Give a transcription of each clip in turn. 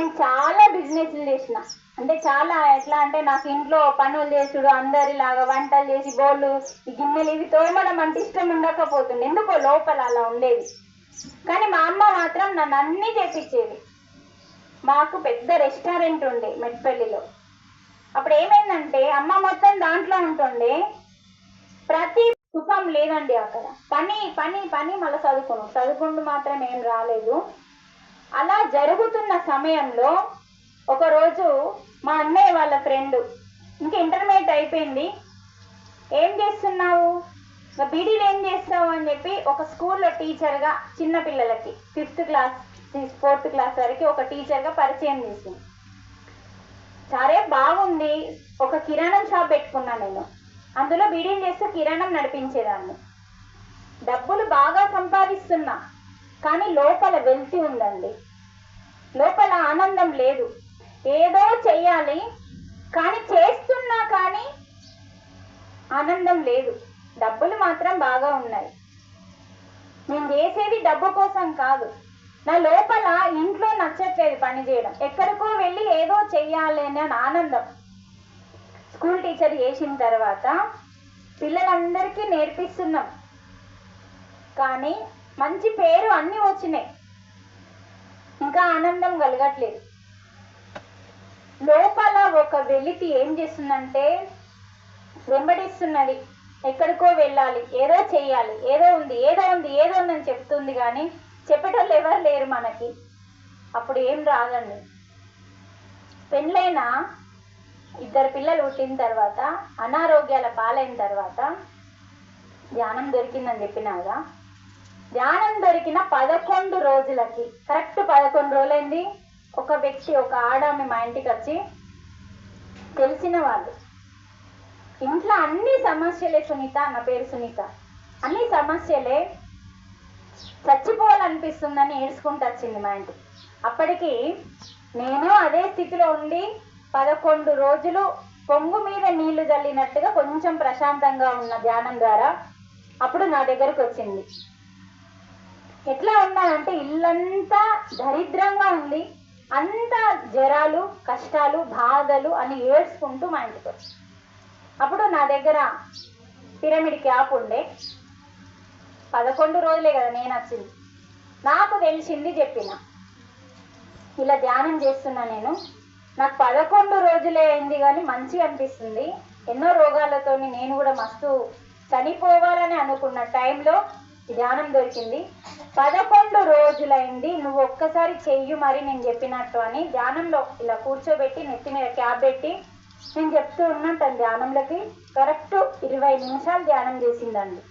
నేను చాలా బిజినెస్లు చేసిన. అంటే చాలా ఎట్లా అంటే నాకు ఇంట్లో పనులు చేసుడు అందరిలాగా వంటలు చేసి బోళ్ళు గిన్నెలు ఇవి తోమడం అంటే ఇష్టం ఉండకపోతుంది ఎందుకో లోపల అలా ఉండేది. కానీ మా అమ్మ మాత్రం నన్ను అన్నీ చేపించేది. మాకు పెద్ద రెస్టారెంట్ ఉండే మెట్పల్లిలో. అప్పుడు ఏమైందంటే అమ్మ మొత్తం దాంట్లో ఉంటుండే. ప్రతి సుఖం లేదండి అక్కడ. పని పని పని మళ్ళీ చదువుకున్నాం. చదువుకుంటూ మాత్రం ఏం రాలేదు. అలా జరుగుతున్న సమయంలో ఒకరోజు మా అన్నయ్య వాళ్ళ ఫ్రెండ్ ఇంకా ఇంటర్మీడియట్ అయిపోయింది. ఏం చేస్తున్నావు? బీడీలు ఏం చేస్తావు అని చెప్పి ఒక స్కూల్లో టీచర్గా చిన్న పిల్లలకి ఫిఫ్త్ క్లాస్ ఫోర్త్ క్లాస్ వరకు ఒక టీచర్గా పరిచయం చేసింది. సరే బాగుంది. ఒక కిరాణం షాప్ పెట్టుకున్నాను నేను. అందులో బీడీలు చేస్తే కిరాణం నడిపించేదాన్ని. డబ్బులు బాగా సంపాదిస్తున్నా. కానీ లోపల వెళ్తి ఉందండి. లోపల ఆనందం లేదు. ఏదో చెయ్యాలి కానీ చేస్తున్నా కానీ ఆనందం లేదు. డబ్బులు మాత్రం బాగా ఉన్నాయి. నేను చేసేది డబ్బు కోసం కాదు. నా లోపల ఇంట్లో నచ్చట్లేదు పని చేయడం. ఎక్కడికో వెళ్ళి ఏదో చెయ్యాలి అనే ఆనందం. స్కూల్ టీచర్ చేసిన తర్వాత పిల్లలందరికీ నేర్పిస్తున్నాం. కానీ మంచి పేరు అన్నీ వచ్చినాయి. ఇంకా ఆనందం కలగట్లేదు. లోపల ఒక వెలితి ఏం చేస్తుందంటే వెంబడిస్తున్నది. ఎక్కడికో వెళ్ళాలి. ఏదో చేయాలి ఏదో ఉంది. ఏదో ఉంది. ఏదో ఉందని చెప్తుంది కానీ చెప్పేటోళ్ళు ఎవరు లేరు మనకి. అప్పుడు ఏం రాదండి. పెళ్ళైన ఇద్దరు పిల్లలు పుట్టిన తర్వాత అనారోగ్యాల పాలైన తర్వాత ధ్యానం దొరికిందని చెప్పినాగా ధ్యానం దొరికిన పదకొండు రోజులకి. కరెక్ట్ పదకొండు రోజులైంది? ఒక వ్యక్తి ఒక ఆడామె మా ఇంటికి వచ్చి తెలిసిన వాళ్ళు. ఇంట్లో అన్ని సమస్యలే సునీత నా పేరు సునీత. అన్ని సమస్యలే చచ్చిపోవాలనిపిస్తుందని ఏడ్చుకుంటూ వచ్చింది మా ఇంటికి అప్పటికి నేను అదే స్థితిలో ఉండి పదకొండు రోజులు పొంగు మీద నీళ్ళు చల్లినట్టుగా కొంచెం ప్రశాంతంగా ఉన్న ధ్యానం ద్వారా అప్పుడు నా దగ్గరకు వచ్చింది. ఎట్లా ఉండాలంటే ఇల్లంతా దరిద్రంగా ఉంది అంతా జ్వరాలు కష్టాలు బాధలు అని ఏడ్చుకుంటూ మా ఇంటికి అప్పుడు నా దగ్గర పిరమిడ్ క్యాప్ ఉండే. పదకొండు రోజులే కదా నేను వచ్చింది. నాకు తెలిసింది చెప్పిన. ఇలా ధ్యానం చేస్తున్నా నేను. నాకు పదకొండు రోజులే అయింది కానీ మంచిగా అనిపిస్తుంది. ఎన్నో రోగాలతోని నేను కూడా మస్తు చనిపోవాలని అనుకున్న టైంలో ధ్యానం దొరికింది. పదకొండు రోజులైంది. నువ్వు ఒక్కసారి చెయ్యు మరి నేను చెప్పినట్టు అని ధ్యానంలో ఇలా కూర్చోబెట్టి నెత్తి మీద క్యాబ్ పెట్టి నేను చెప్తూ ఉన్నాను తన ధ్యానంలోకి. కరెక్ట్ ఇరవై నిమిషాలు ధ్యానం చేసిందండి.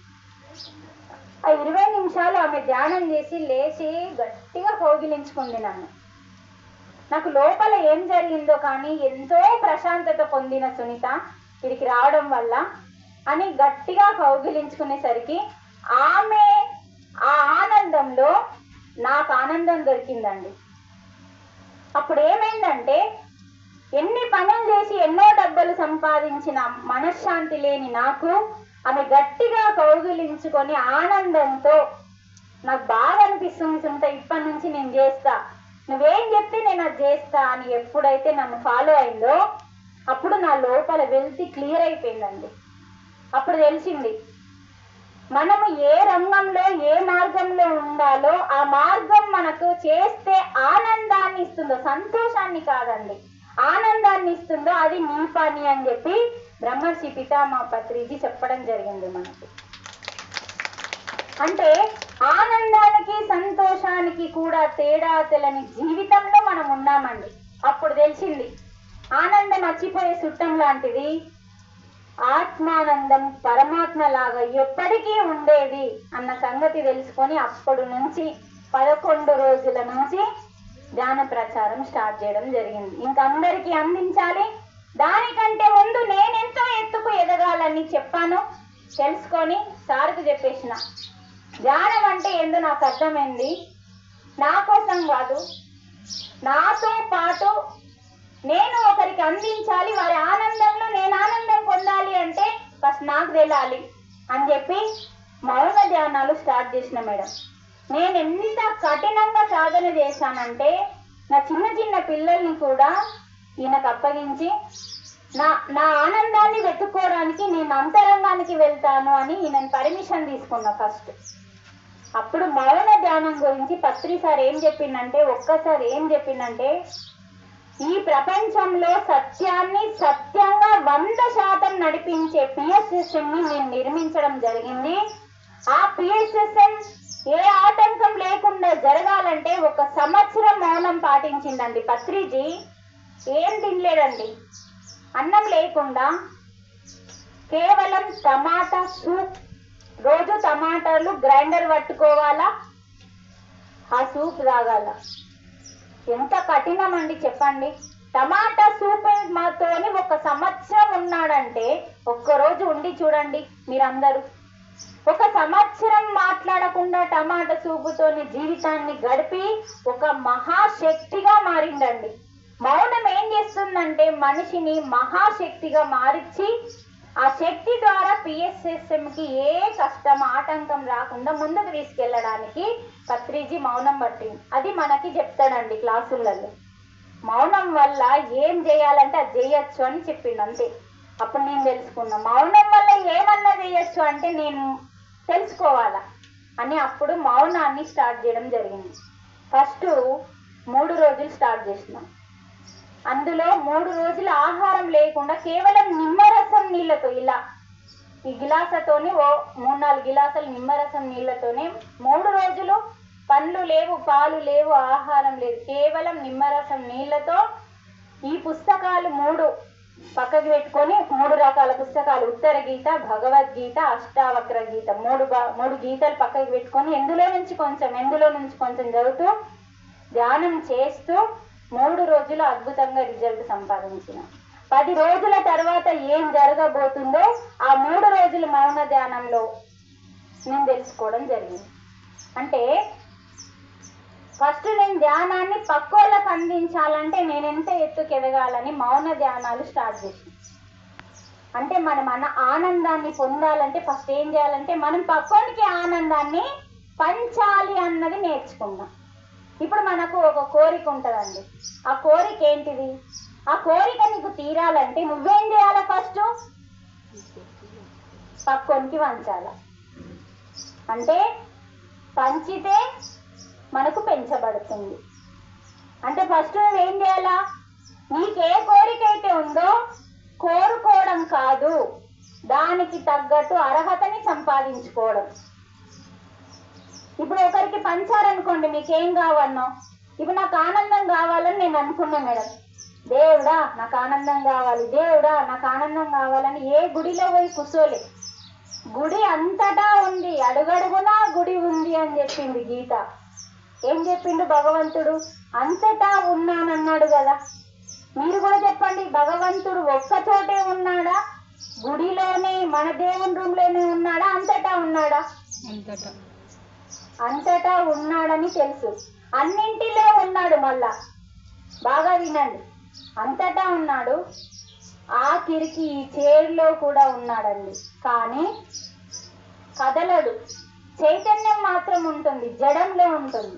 ఆ ఇరవై నిమిషాలు ఆమె ధ్యానం చేసి లేచి గట్టిగా కౌగిలించుకుంది నన్ను. నాకు లోపల ఏం జరిగిందో కానీ ఎంతో ప్రశాంతత పొందిన సునీత ఇక్కడికి రావడం వల్ల అని గట్టిగా కౌగిలించుకునేసరికి ఆమె ఆ ఆనందంలో నాకు ఆనందం దొరికిందండి. అప్పుడు ఏమైందంటే ఎన్ని పనులు చేసి ఎన్నో డబ్బులు సంపాదించిన మనశ్శాంతి లేని నాకు ఆమె గట్టిగా కౌగిలించుకొని ఆనందంతో నాకు బాగా అనిపిస్తుంది సుంత ఇప్పటి నుంచి నేను చేస్తా. నువ్వేం చెప్తే నేను అది చేస్తా అని ఎప్పుడైతే నన్ను ఫాలో అయిందో అప్పుడు నా లోపల వెళ్తి క్లియర్ అయిపోయిందండి. అప్పుడు తెలిసింది మనము ఏ రంగంలో ఏ మార్గంలో ఉండాలో ఆ మార్గం మనకు చేస్తే ఆనందాన్ని ఇస్తుందో సంతోషాన్ని కాదండి. ఆనందాన్ని ఇస్తుందో అది నీ పని అని చెప్పి బ్రహ్మర్షి పితామా పత్రిజీ చెప్పడం జరిగింది మనకి. అంటే ఆనందానికి సంతోషానికి కూడా తేడా తెలని జీవితంలో మనం ఉన్నామండి. అప్పుడు తెలిసింది. ఆనందం మర్చిపోయే చుట్టం లాంటిది. ఆత్మానందం పరమాత్మ లాగా ఎప్పటికీ ఉండేది అన్న సంగతి తెలుసుకొని అప్పటి నుంచి పదకొండు రోజుల నుంచి ధ్యాన ప్రచారం స్టార్ట్ చేయడం జరిగింది. ఇంకా అందరికీ అందించాలి. దానికంటే ముందు నేనెంతో ఎత్తుకు ఎదగాలని చెప్పాను. తెలుసుకొని సార్కు చెప్పేసిన. ధ్యానం అంటే ఏందో నాకు అర్థమైంది. నా కోసం కాదు. నాతో పాటు నేను ఒకరికి అందించాలి వారి ఆనందంలో నేను ఆనందం పొందాలి అంటే ఫస్ట్ నాకు వెళ్ళాలి అని చెప్పి మౌన ధ్యానాలు స్టార్ట్ చేసిన మేడం. నేను ఎంత కఠినంగా సాధన చేశానంటే నా చిన్న చిన్న పిల్లల్ని కూడా ఈయనకు అప్పగించి నా నా ఆనందాన్ని వెతుక్కోవడానికి నేను అంతరంగానికి వెళ్తాను అని ఈయన పర్మిషన్ తీసుకున్నా ఫస్ట్ అప్పుడు మౌన ధ్యానం గురించి పత్రి సార్ ఏం చెప్పిందంటే ఒక్కసారి ఏం చెప్పిందంటే ఈ ప్రపంచంలో సత్యాన్ని సత్యంగా వంద శాతం నడిపించే పిఎస్ఎస్ఎం ని నేను నిర్మించడం జరిగింది. ఆ పిఎస్ఎస్ఎం ఏ ఆటంకం లేకుండా జరగాలంటే ఒక సంవత్సరం మౌనం పాటించిందండి పత్రిజీ. ఏం తినలేదండి. అన్నం లేకుండా కేవలం టమాటా సూప్ రోజు టమాటాలు గ్రైండర్ పట్టుకోవాలా? ఆ సూప్ తాగాల? ఎంత కఠినమండి చెప్పండి? టమాటా సూప్ మాతోని ఒక సంవత్సరం ఉన్నాడంటే ఒక్కరోజు ఉండి చూడండి మీరందరూ. ఒక సంవత్సరం మాట్లాడకుండా టమాటా సూపుతోని జీవితాన్ని గడిపి ఒక మహాశక్తిగా మారిందండి మౌనం ఏం చేస్తుందంటే మనిషిని మహాశక్తిగా మారిచి ఆ శక్తి ద్వారా పిఎస్ఎస్ఎం కి ఏ కష్టం ఆటంకం రాకుండా ముందుకు తీసుకెళ్ళడానికి పత్రిజీ మౌనం పట్టింది అది మనకి చెప్తాడండి క్లాసులలో. మౌనం వల్ల ఏం చేయాలంటే అది చేయొచ్చు అని చెప్పిండు అంతే. అప్పుడు నేను తెలుసుకున్నా. మౌనం వల్ల ఏమన్నా చేయొచ్చు అంటే నేను తెలుసుకోవాలా అని అప్పుడు మౌనాన్ని స్టార్ట్ చేయడం జరిగింది. ఫస్ట్ మూడు రోజులు స్టార్ట్ చేసినాం. అందులో మూడు రోజులు ఆహారం లేకుండా కేవలం నిమ్మరసం నీళ్ళతో ఇలా ఈ గిలాసతోని ఓ మూడు నాలుగు గిలాసులు నిమ్మరసం నీళ్ళతోనే మూడు రోజులు పండ్లు లేవు పాలు లేవు ఆహారం లేదు. కేవలం నిమ్మరసం నీళ్ళతో ఈ పుస్తకాలు మూడు పక్కకి పెట్టుకొని మూడు రకాల పుస్తకాలు. ఉత్తర గీత భగవద్గీత అష్టావక్ర గీత మూడు మూడు గీతలు పక్కకి పెట్టుకొని ఎందులో నుంచి కొంచెం ఎందులో నుంచి కొంచెం చదువుతూ ధ్యానం చేస్తూ మూడు రోజులు అద్భుతంగా రిజల్ట్ సంపాదించిన. పది రోజుల తర్వాత ఏం జరగబోతుందో ఆ మూడు రోజుల మౌన ధ్యానంలో నేను తెలుసుకోవడం జరిగింది. అంటే ఫస్ట్ నేను ధ్యానాన్ని పక్కోళ్ళకు అందించాలంటే నేను ఎంత ఎత్తుకు ఎదగాలని మౌన ధ్యానాలు స్టార్ట్ చేసాను. అంటే మనం మన ఆనందాన్ని పొందాలంటే ఫస్ట్ ఏం చేయాలంటే మనం పక్కోనికి ఆనందాన్ని పంచాలి అన్నది నేర్చుకుందాం ఇప్పుడు మనకు ఒక కోరిక ఉంటుందండి. ఆ కోరిక ఏంటిది? ఆ కోరిక నీకు తీరాలంటే నువ్వేం చేయాలి ఫస్ట్ పక్కోనికి వంచాల. అంటే పంచితే మనకు పెంచబడుతుంది. అంటే ఫస్ట్ నువ్వేం చేయాలా? నీకే కోరిక అయితే ఉందో కోరుకోవడం కాదు. దానికి తగ్గట్టు అర్హతని సంపాదించుకోవడం. ఇప్పుడు ఒకరికి పంచారనుకోండి మీకేం కావాలనో ఇప్పుడు నాకు ఆనందం కావాలని నేను అనుకున్నాను మేడం. దేవుడా నాకు ఆనందం కావాలి దేవుడా నాకు ఆనందం కావాలని ఏ గుడిలో పోయి కూర్చోలే గుడి అంతటా ఉంది అడుగడుగునా గుడి ఉంది అని చెప్పింది గీత. ఏం చెప్పిండు భగవంతుడు? అంతటా ఉన్నానన్నాడు కదా. మీరు కూడా చెప్పండి భగవంతుడు ఒక్కచోటే ఉన్నాడా? గుడిలోనే మన దేవుని రూమ్లోనే ఉన్నాడా? అంతటా ఉన్నాడా? అంతటా. అంతటా ఉన్నాడని తెలుసు. అన్నింటిలో ఉన్నాడు మళ్ళా. బాగా వినండి. అంతటా ఉన్నాడు. ఆఖరికి ఈ చైర్లో కూడా ఉన్నాడండి. కానీ కదలడు. చైతన్యం మాత్రం ఉంటుంది. జడంలో ఉంటుంది.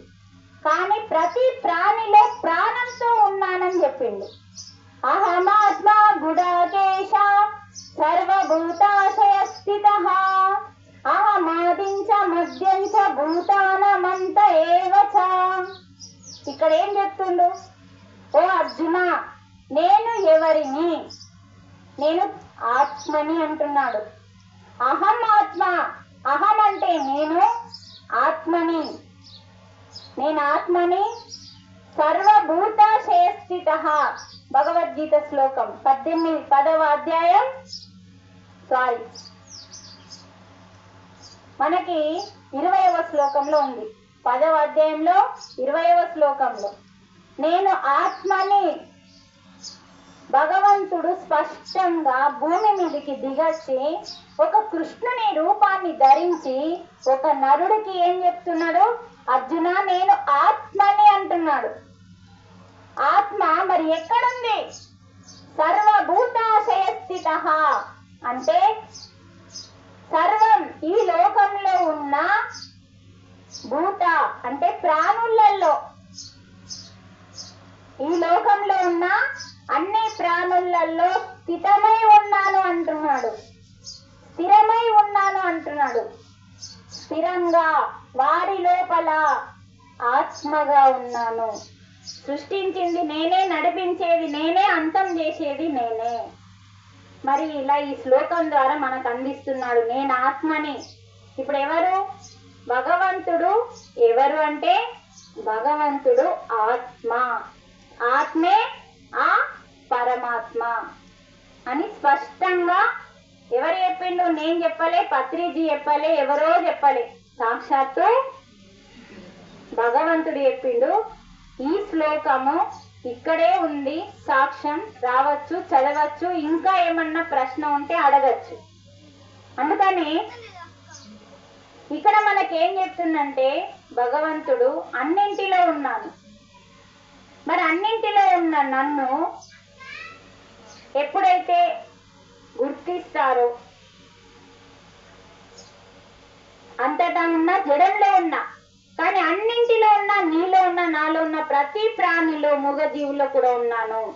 కానీ ప్రతి ప్రాణిలో ప్రాణంతో ఉన్నానని చెప్పిండు అహమాత్మ గుడాకేశ సర్వభూతాశయ స్థిత అహమాదించ మధ్యంచ భూతానమంత ఏవ చ. ఇక్కడ ఏం చెప్తుండు ఓ అర్జున నేను ఎవరిని నేను అని అంటున్నాడు. అహం ఆత్మ అహం అంటే నేను ఆత్మని. నేను ఆత్మని సర్వభూత సర్వభూతాశయస్థిత. భగవద్గీత శ్లోకం పద్దెనిమిది పదవ అధ్యాయం సారీ. మనకి ఇరవయవ శ్లోకంలో ఉంది. పదవ అధ్యాయంలో ఇరవయవ శ్లోకంలో. నేను ఆత్మని భగవంతుడు స్పష్టంగా భూమి మీదకి దిగచ్చి ఒక కృష్ణుని రూపాన్ని ధరించి ఒక నరుడికి ఏం చెప్తున్నాడు? అర్జున నేను ఆత్మని అంటున్నాడు. ఆత్మ మరి ఎక్కడుంది? సర్వభూతాశయ స్థిత అంటే సర్వం ఈ లోకంలో ఉన్న భూత అంటే ప్రాణులలో ఈ లోకంలో ఉన్న అన్ని ప్రాణులలో స్థితమై ఉన్నాను అంటున్నాడు. స్థిరమై ఉన్నాను అంటున్నాడు. స్థిరంగా వారి లోపల ఆత్మగా ఉన్నాను. సృష్టించింది నేనే నడిపించేది నేనే అంతం చేసేది నేనే. మరి ఇలా ఈ శ్లోకం ద్వారా మనకు అందిస్తున్నాడు నేను ఆత్మని. ఇప్పుడు ఎవరు? భగవంతుడు ఎవరు అంటే భగవంతుడు ఆత్మ. ఆత్మే పరమాత్మ అని స్పష్టంగా ఎవరు చెప్పిండు నేను చెప్పలే పత్రిజీ చెప్పలే ఎవరో చెప్పలే. సాక్షాత్తు భగవంతుడు చెప్పిండు ఈ శ్లోకము ఇక్కడే ఉంది సాక్ష్యం రావచ్చు చదవచ్చు ఇంకా ఏమన్నా ప్రశ్న ఉంటే అడగచ్చు. అందుకని ఇక్కడ మనకేం చెప్తుందంటే భగవంతుడు అన్నింటిలో ఉన్నాను మరి అన్నింటిలో ఉన్న నన్ను ఎప్పుడైతే గుర్తిస్తారో అంతటా ఉన్న జడంలో ఉన్న కానీ అన్నింటిలో ఉన్న నీలో ఉన్న నాలో ఉన్న ప్రతి ప్రాణిలో మూగజీవుల్లో కూడా ఉన్నాను.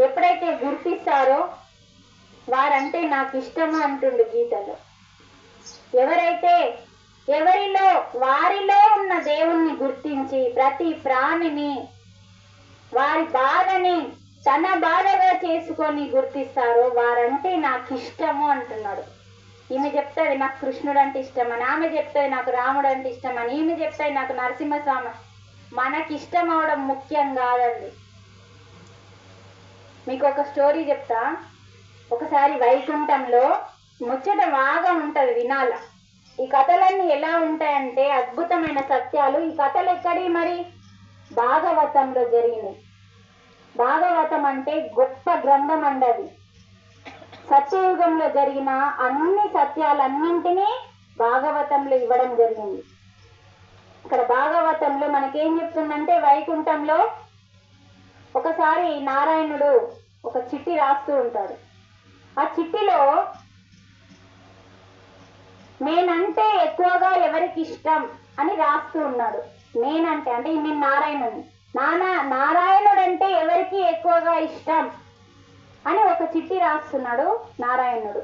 ఎప్పుడైతే గుర్తిస్తారో వారంటే నాకు ఇష్టము అంటుండు గీతలో. ఎవరైతే ఎవరిలో వారిలో ఉన్న దేవుణ్ణి గుర్తించి ప్రతి ప్రాణిని వారి బాధని తన బాధగా చేసుకొని గుర్తిస్తారో వారంటే నాకు ఇష్టము అంటున్నాడు. ఈమె చెప్తుంది నాకు కృష్ణుడు అంటే ఇష్టమని. ఆమె చెప్తుంది నాకు రాముడు అంటే ఇష్టమని. ఈమె చెప్తుంది నాకు నరసింహస్వామి మనకి ఇష్టం అవడం ముఖ్యం కాదండి. మీకు ఒక స్టోరీ చెప్తా. ఒకసారి వైకుంఠంలో ముచ్చట బాగా ఉంటుంది వినాల. ఈ కథలన్నీ ఎలా ఉంటాయంటే అద్భుతమైన సత్యాలు. ఈ కథలు ఎక్కడి మరి? భాగవతంలో జరిగినాయి భాగవతం అంటే గొప్ప గ్రంథం అండి అది సత్యయుగంలో జరిగిన అన్ని సత్యాలన్నింటినీ భాగవతంలో ఇవ్వడం జరిగింది. ఇక్కడ భాగవతంలో మనకేం చెప్తుందంటే వైకుంఠంలో ఒకసారి నారాయణుడు ఒక చిట్టి రాస్తూ ఉంటాడు. ఆ చిట్టిలో నేనంటే ఎక్కువగా ఎవరికి ఇష్టం అని రాస్తూ ఉన్నాడు. నేనంటే అంటే నేను నారాయణుని. నానా నారాయణుడు అంటే ఎవరికి ఎక్కువగా ఇష్టం అని ఒక చిట్టి రాస్తున్నాడు నారాయణుడు.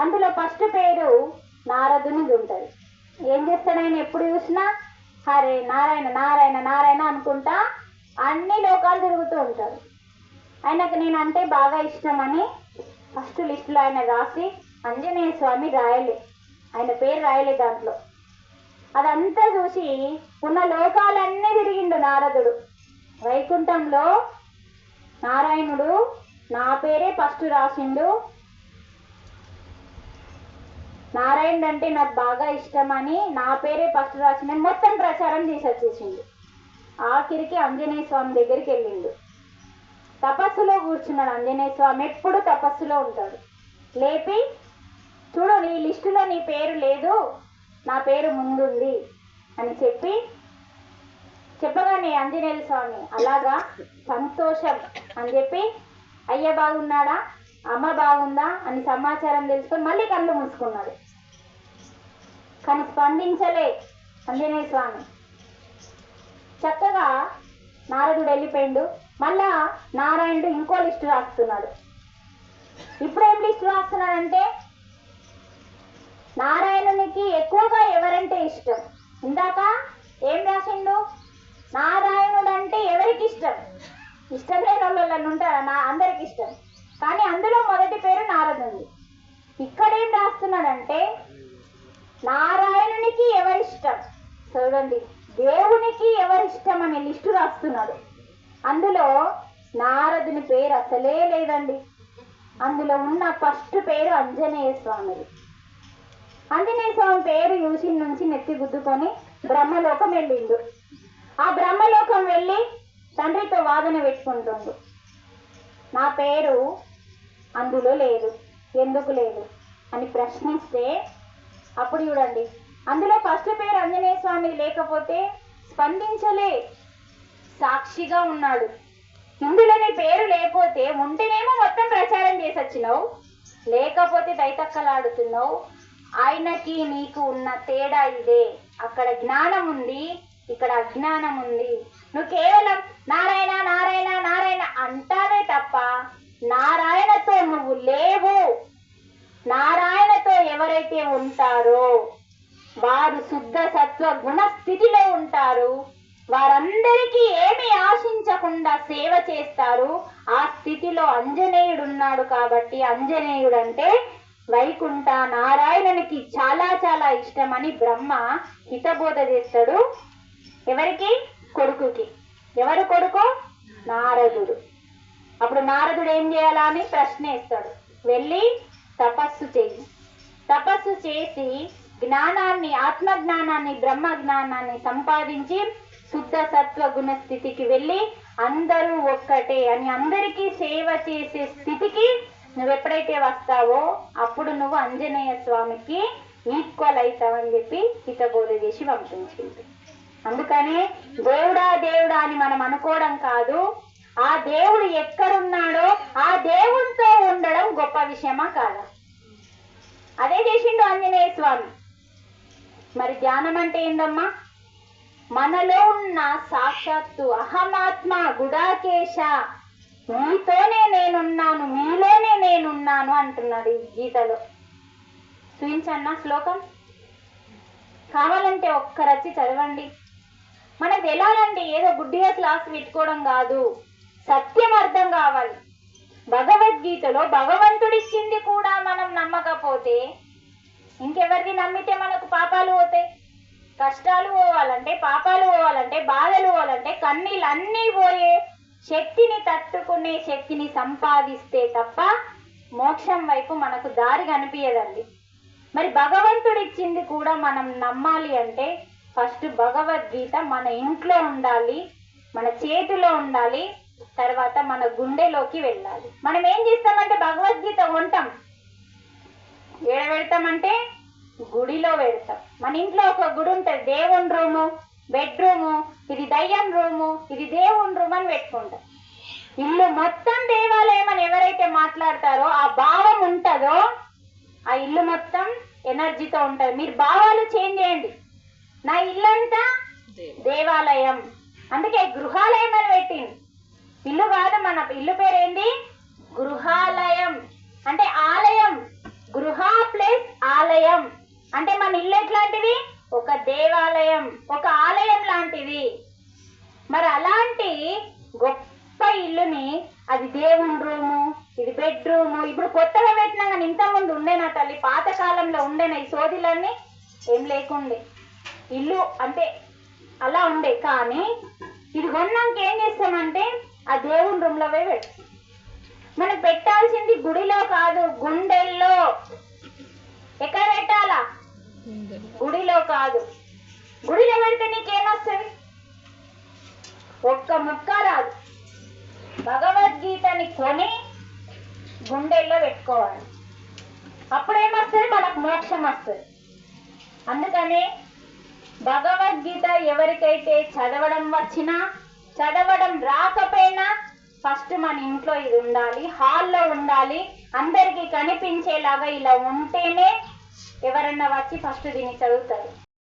అందులో ఫస్ట్ పేరు నారదునిది ఉంటుంది ఏం చేస్తాడైనా ఎప్పుడు చూసినా హరే నారాయణ నారాయణ నారాయణ అనుకుంటా అన్ని లోకాలు తిరుగుతూ ఉంటాడు. ఆయనకు నేనంటే బాగా ఇష్టం అని ఫస్ట్ లిస్టులో ఆయన రాసి ఆంజనేయ స్వామి రాయలే. ఆయన పేరు రాయలే దాంట్లో. అదంతా చూసి ఉన్న లోకాలన్నీ తిరిగిండు నారదుడు. వైకుంఠంలో నారాయణుడు నా పేరే ఫస్ట్ రాసిండు. నారాయణుడు అంటే నాకు బాగా ఇష్టమని నా పేరే ఫస్ట్ రాసిన మొత్తం ప్రచారం చేసి ఆఖరికి ఆంజనేయ స్వామి దగ్గరికి వెళ్ళిండు. తపస్సులో కూర్చున్నాడు ఆంజనేయ స్వామి. ఎప్పుడు తపస్సులో ఉంటాడు. లేపి చూడు నీ లిస్టులో నీ పేరు లేదు. నా పేరు ముందుంది అని చెప్పి చెప్పగానే ఆంజనేయ స్వామి అలాగా? సంతోషం అని చెప్పి అయ్య బాగున్నాడా? అమ్మ బాగుందా? అని సమాచారం తెలుసుకొని మళ్ళీ కళ్ళు మూసుకున్నాడు. కానీ స్పందించలే ఆంజనేయ స్వామి. చక్కగా నారదుడు వెళ్ళిపోయిండు. మళ్ళా నారాయణుడు ఇంకో లిస్టు రాస్తున్నాడు. ఇప్పుడు ఏం లిస్టు రాస్తున్నాడంటే నారాయణునికి ఎక్కువగా ఎవరంటే ఇష్టం. ఇందాక ఏం రాసిండు నారాయణుడు అంటే ఎవరికి ఇష్టం? ఇష్టం లేని వాళ్ళు ఉంటారా నా అందరికి ఇష్టం. కానీ అందులో మొదటి పేరు నారదుంది. ఇక్కడ ఏం రాస్తున్నాడంటే నారాయణునికి ఎవరిష్టం? చూడండి దేవునికి ఎవరిష్టం అనే లిస్టు రాస్తున్నాడు. అందులో నారదుని పేరు అసలే లేదండి. అందులో ఉన్న ఫస్ట్ పేరు అంజనేయ స్వామిది. ఆంజనేయ స్వామి పేరు చూసి నుంచి నెత్తి గుద్దుకొని బ్రహ్మలోకం వెళ్ళిండు. ఆ బ్రహ్మలోకం వెళ్ళి తండ్రితో వాదన పెట్టుకుంటుండు. నా పేరు అందులో లేదు ఎందుకు లేదు అని ప్రశ్నిస్తే అప్పుడు చూడండి అందులో ఫస్ట్ పేరు ఆంజనేయ స్వామి లేకపోతే స్పందించలే సాక్షిగా ఉన్నాడు. ఇందులో నీ పేరు లేకపోతే ఉంటేనేమో మొత్తం ప్రచారం చేసొచ్చినావు లేకపోతే దైతక్కలాడుతున్నావు ఆయనకి నీకు ఉన్న తేడా ఇదే. అక్కడ జ్ఞానం ఉంది ఇక్కడ అజ్ఞానం ఉంది. నువ్వు కేవలం నారాయణ నారాయణ నారాయణ అంటానే తప్ప నారాయణతో నువ్వు లేవు. నారాయణతో ఎవరైతే ఉంటారో వారు శుద్ధ సత్వ గుణ స్థితిలో ఉంటారు. వారందరికీ ఏమి ఆశించకుండా సేవ చేస్తారు. ఆ స్థితిలో అంజనేయుడు ఉన్నాడు కాబట్టి అంజనేయుడు అంటే వైకుంఠ నారాయణునికి చాలా చాలా ఇష్టమని బ్రహ్మ హితబోధ చేస్తాడు. ఎవరికి? కొడుకుకి. ఎవరు కొడుకు? నారదుడు. అప్పుడు నారదుడు ఏం చేయాలా అని ప్రశ్న వేస్తాడు. వెళ్ళి తపస్సు చేయి. తపస్సు చేసి జ్ఞానాన్ని ఆత్మ జ్ఞానాన్ని బ్రహ్మ జ్ఞానాన్ని సంపాదించి శుద్ధ సత్వ గుణ స్థితికి వెళ్ళి అందరూ ఒక్కటే అని అందరికీ సేవ చేసే స్థితికి నువ్వు ఎప్పుడైతే వస్తావో అప్పుడు నువ్వు ఆంజనేయ స్వామికి ఈక్వల్ అవుతావని చెప్పి హితబోధ చేసి పంపించింది. అందుకనే దేవుడా దేవుడా అని మనం అనుకోవడం కాదు ఆ దేవుడు ఎక్కడున్నాడో ఆ దేవునితో ఉండడం గొప్ప విషయమా కాదా? అదే చేసిండు ఆంజనేయ స్వామి. మరి ధ్యానం అంటే ఏందమ్మా? మనలో ఉన్న సాక్షాత్తు అహమాత్మ గుడాకేశ మీతోనే నేనున్నాను మీలోనే నేనున్నాను అంటున్నాడు ఈ గీతలో. చూపించన్న శ్లోకం? కావాలంటే ఒక్క రచ్చి చదవండి. మనకు తెలాలంటే ఏదో గుడ్డిగా క్లాస్ పెట్టుకోవడం కాదు సత్యం అర్థం కావాలి. భగవద్గీతలో భగవంతుడిచ్చింది కూడా మనం నమ్మకపోతే ఇంకెవరిది నమ్మితే మనకు పాపాలు పోతాయి? కష్టాలు పోవాలంటే పాపాలు పోవాలంటే బాధలు పోవాలంటే కన్నీళ్ళు అన్నీ పోయే శక్తిని తట్టుకునే శక్తిని సంపాదిస్తే తప్ప మోక్షం వైపు మనకు దారి కనిపించదండి. మరి భగవంతుడు ఇచ్చింది కూడా మనం నమ్మాలి అంటే ఫస్ట్ భగవద్గీత మన ఇంట్లో ఉండాలి మన చేతిలో ఉండాలి తర్వాత మన గుండెలోకి వెళ్ళాలి. మనం ఏం చేస్తామంటే భగవద్గీత ఉంటాం ఏడ పెడతామంటే గుడిలో పెడతాం. మన ఇంట్లో ఒక గుడి ఉంటుంది దేవుని రూము. బెడ్రూము ఇది దయ్యం రూము ఇది దేవుని రూమ్ అని పెట్టుకుంటాం. ఇల్లు మొత్తం దేవాలయం అని ఎవరైతే మాట్లాడతారో ఆ భావం ఉంటుందో ఆ ఇల్లు మొత్తం ఎనర్జీతో ఉంటుంది. మీరు భావాలు చేంజ్ చేయండి. నా ఇల్లంతా దేవాలయం. అందుకే గృహాలయం అని పెట్టింది ఇల్లు కాదు మన ఇల్లు పేరేంటి గృహాలయం. అంటే ఆలయం. గృహ ప్లస్ ఆలయం. అంటే మన ఇల్లు ఎట్లాంటిది? ఒక దేవాలయం ఒక ఆలయం లాంటిది. మరి అలాంటి గొప్ప ఇల్లుని అది దేవుని రూము ఇది బెడ్రూము ఇప్పుడు కొత్తగా పెట్టినా కానీ ఇంతకుముందు ముందు ఉండేనా తల్లి పాత కాలంలో ఉండేనా ఈ సోదిలన్నీ ఏం లేకుండే. ఇల్లు అంటే అలా ఉండే కానీ ఇది కొన్నాక ఏం చేస్తామంటే ఆ దేవుని రూమ్లో పోయి పెడతాం. మనకు పెట్టాల్సింది గుడిలో కాదు గుండెల్లో గుండెల్లో పెట్టుకోవాలి. అప్పుడేమొస్తుంది? మనకు మోక్షం వస్తుంది అందుకని భగవద్గీత ఎవరికైతే చదవడం వచ్చినా చదవడం రాకపోయినా ఫస్ట్ మన ఇంట్లో ఇది ఉండాలి హాల్లో ఉండాలి అందరికీ కనిపించేలాగా ఇలా ఉంటేనే ఎవరన్నా వచ్చి ఫస్ట్ దీన్ని చదువుతారు.